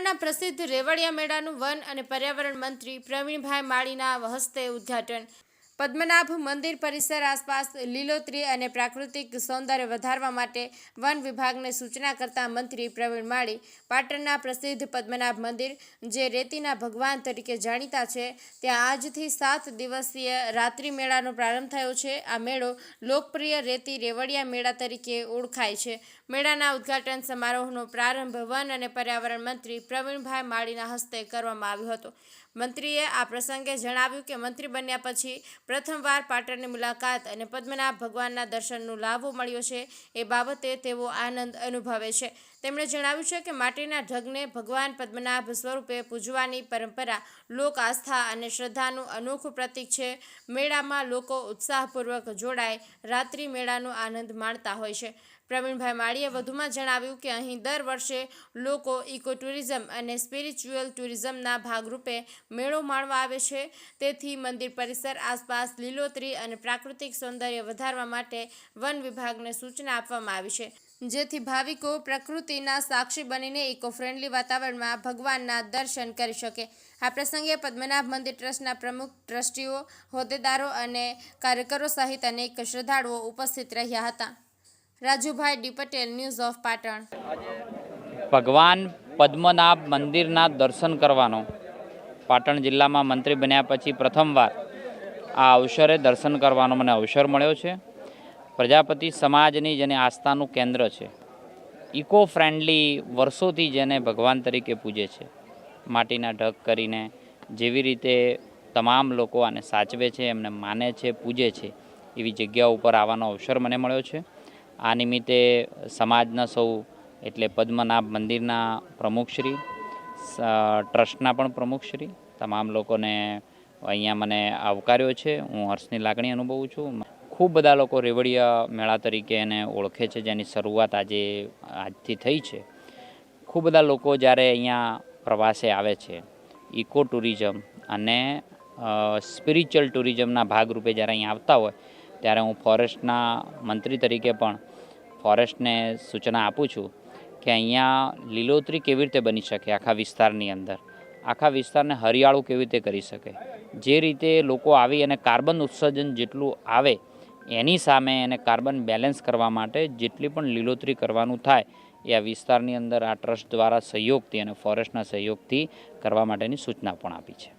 પાટણના પ્રસિદ્ધ રેવડિયા મેળાનું વન અને પર્યાવરણ મંત્રી પ્રવીણભાઈ માળીના હસ્તે ઉદ્ઘાટન પદ્મનાભ મંદિર પરિસર આસપાસ લીલોતરી અને પ્રાકૃતિક સૌંદર્ય વધારવા માટે વન વિભાગને સૂચના કરતા મંત્રી પ્રવીણ માળી, પાટણના પ્રસિદ્ધ પદ્મનાભ મંદિર, જે રેતીના ભગવાન તરીકે જાણીતા છે, ત્યાં આજથી સાત દિવસીય રાત્રિ મેળાનો પ્રારંભ થયો છે. આ મેળો લોકપ્રિય રેતી રેવડિયા મેળા તરીકે ઓળખાય છે. મેળાના ઉદ્ઘાટન સમારોહનો પ્રારંભ વન અને પર્યાવરણ મંત્રી પ્રવીણભાઈ માળીના હસ્તે કરવામાં આવ્યો હતો. મંત્રીએ આ પ્રસંગે જણાવ્યું કે મંત્રી બન્યા પછી પ્રથમવાર પાટણની મુલાકાત અને પદ્મનાભ ભગવાનના દર્શનનો લાભો મળ્યો છે. એ બાબતે તેઓ આનંદ અનુભવે છે. તેમણે જણાવ્યું છે કે માટીના ઢગને ભગવાન પદ્મનાભ સ્વરૂપે પૂજવાની પરંપરા, લોક આસ્થા અને શ્રદ્ધાનું અનોખું પ્રતીક છે. મેળામાં લોકો ઉત્સાહપૂર્વક જોડાય, રાત્રિ મેળાનો આનંદ માણતા હોય છે. પ્રવીણભાઈ માળીએ વધુમાં જણાવ્યું કે અહીં દર વર્ષે લોકો ઇકો ટુરિઝમ અને સ્પિરિચ્યુઅલ ટુરિઝમના ભાગરૂપે મેળો માણવા આવે છે. તેથી મંદિર પરિસર આસપાસ લીલોતરી અને પ્રાકૃતિક સૌંદર્ય વધારવા માટે વન વિભાગને સૂચના આપવામાં આવી છે. જેથી ભાવિકો પ્રકૃતિના સાક્ષી બનીને ઇકો ફ્રેન્ડલી વાતાવરણમાં ભગવાનના દર્શન કરી શકે. આ પ્રસંગે પદ્મનાભ મંદિર ટ્રસ્ટના પ્રમુખ ટ્રસ્ટીઓ, હોદ્દેદારો અને કાર્યકરો સહિત અનેક શ્રદ્ધાળુઓ ઉપસ્થિત રહ્યા હતા. Rajubhai D Patel news of Patan. ભગવાન પદ્મનાભ મંદિરના દર્શન કરવાનો. પાટણ જિલ્લામાં મંત્રી બન્યા પછી પ્રથમવાર આ અવસરે દર્શન કરવાનો મને અવસર મળ્યો છે. પ્રજાપતિ સમાજની જેને આસ્થાનું કેન્દ્ર છે. ઇકો ફ્રેન્ડલી વર્ષોથી જેને ભગવાન તરીકે પૂજે છે. માટીના ઢગ કરીને જેવી રીતે તમામ લોકો આને સાચવે છે, એમને માને છે, પૂજે છે, એવી જગ્યા ઉપર આવવાનો અવસર મને મળ્યો છે. આ નિમિત્તે સમાજના સૌ, એટલે પદ્મનાભ મંદિરના પ્રમુખશ્રી ટ્રસ્ટના પણ પ્રમુખશ્રી, તમામ લોકોને અહીંયા મને આવકાર્યો છે. હું હર્ષની લાગણી અનુભવું છું. ખૂબ બધા લોકો રેવડિયા મેળા તરીકે એને ઓળખે છે, જેની શરૂઆત આજે, આજથી થઈ છે. ખૂબ બધા લોકો જ્યારે અહીંયા પ્રવાસે આવે છે, ઇકો ટુરિઝમ અને સ્પિરિચ્યુઅલ ટુરિઝમના ભાગરૂપે જ્યારે અહીંયા આવતા હોય, ત્યારે હું ફોરેસ્ટના મંત્રી તરીકે પણ ફોરેસ્ટને સૂચના આપું છું કે અહીંયા લીલોતરી કેવી રીતે બની શકે આખા વિસ્તારની અંદર. આખા વિસ્તારને હરિયાળું કેવી રીતે કરી શકે? જે રીતે લોકો આવી અને કાર્બન ઉત્સર્જન જેટલું આવે, એની સામે એને કાર્બન બેલેન્સ કરવા માટે જેટલી પણ લીલોતરી કરવાનું થાય, એ આ વિસ્તારની અંદર આ ટ્રસ્ટ દ્વારા સહયોગથી અને ફોરેસ્ટના સહયોગથી કરવા માટેની સૂચના પણ આપી છે.